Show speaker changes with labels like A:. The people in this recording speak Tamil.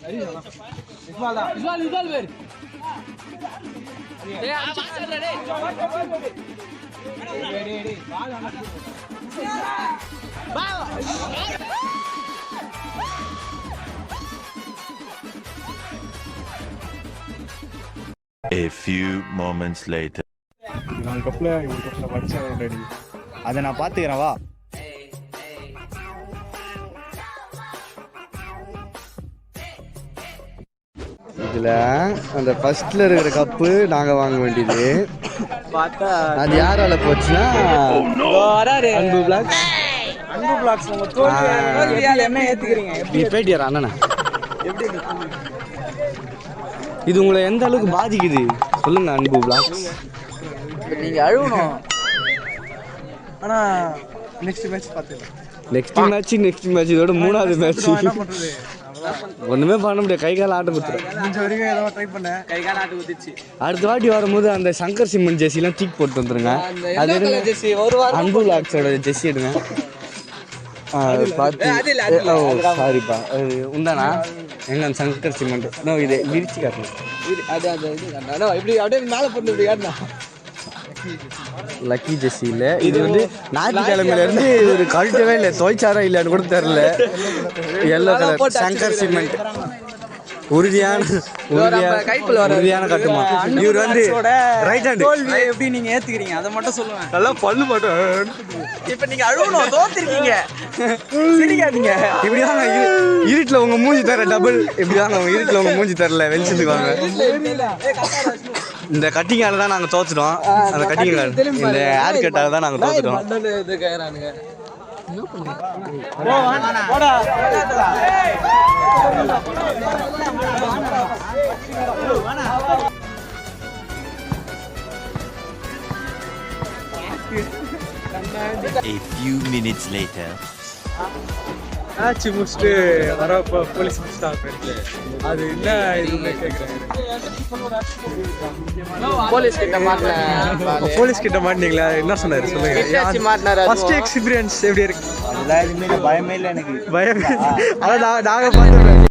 A: இஸ்மால் இஸ்மால் பேர் டேய் அடிச்சு சொல்றா
B: A few moments later.
C: நான் கப்பில் ஒரு கப்பில் வடிச்சா ரெடி அதை நான் பார்த்துக்கிறேன் வா
D: இதில் அந்த ஃபர்ஸ்ட்ல இருக்கிற கப்பு நாங்கள் வாங்க வேண்டியது.
E: பார்த்தா
D: அது யாரால போச்சுன்னா
E: வராரு.
D: அன்பு பிளாக்
E: அன்பு பிளாக்ஸ் உங்க தோல்வி தோல்வியால் என்ன ஏத்துக்கிறீங்க?
D: நீ பேட்டியார் அண்ணனா. இது உங்களை எந்த அளவுக்கு பாதிக்குது? சொல்லுங்க அன்பு பிளாக்ஸ்
E: நீங்க அழுவணும். ஆனா நெக்ஸ்ட் மேட்ச் பார்த்துக்கலாம்.
D: நெக்ஸ்ட் மேட்ச் நெக்ஸ்ட் மேட்ச் இதோட மூணாவது மேட்ச்
E: என்ன பண்றது?
D: ஒண்ணுமே பண்ண முடியாது. கை கால ஆட்ட குத்துறேன்.
E: முடிஞ்ச வரைக்கும் ஏதோ ட்ரை பண்ணேன் கை கால ஆட்டு குத்திச்சு.
D: அடுத்த வாட்டி வரும்போது அந்த சங்கர் சிம்மன் ஜெர்சிலாம் தூக்கி போட்டு வந்துருங்க. அது எடுங்க.
E: ஜெர்சி? ஒரு வாரம்
D: அன்பு பிளாக்ஸோட ஜெர்சி எடுங்க. ஆ, பார்த்து
E: அது இல்ல, அது இல்ல.
D: ஓ சாரிப்பா உண்டானா எங்க அந்த சங்கர் சிமெண்ட் நோ இது விரிச்சு காட்டணும்
E: இது- அது அது இது. அண்ணா, இப்படி அப்படியே மேல போட்டு இப்படி காட்டினா.
D: லக்கி ஜெர்சி இல்ல இது வந்து ஞாயிற்றுக்கிழமையில இருந்து ஒரு கழட்டவே இல்லை துவைச்சாரா இல்லைன்னு கூட தெரியல. எல்லோ கலர் சங்கர் சிமெண்ட் உறுதியான உறுதியான
E: கைக்குள்ள வர
D: உறுதியான கட்டுமா இவர் வந்து ரைட் ஹேண்ட்
E: தோல்வியை எப்படி நீங்க ஏத்துக்கிறீங்க? அதை மட்டும் சொல்லுவேன்
D: நல்லா பல்லு மாட்டேன்
E: இப்ப நீங்க அழுவணும். தோத்துருக்கீங்க. சிரிக்காதீங்க.
D: இப்படி தாங்க இரு- இருட்டுல உங்க மூஞ்சி தர டபுள் இப்படி தாங்க உங்க இருட்டுல உங்க மூஞ்சி தரல. வெளிச்சத்துக்கு வாங்க இந்த கட்டிங்கால தான் நாங்க தோத்துட்டோம். அந்த கட்டிங்கால இந்த ஹேர் கட்டால தான் நாங்க தோத்துட்டோம்.
E: கேக்குறானுங்க.
B: A few minutes later.
C: ஆச்சு முடிச்சுட்டு வரப்போ போலீஸ் முடிச்சுட்டாங்க அது என்ன இதுன்னு
E: போலீஸ் கிட்ட மாட்டல
C: போலீஸ் கிட்ட மாட்டீங்களா என்ன சொன்னாரு? சொல்லுங்க.
E: மாட்டினாரு
C: ஃபர்ஸ்ட் எக்ஸ்பீரியன்ஸ் எப்படி இருக்கு?
D: பயமே இல்லை எனக்கு.
C: பயம் அதான் நாங்கள் பார்த்துருக்கோம்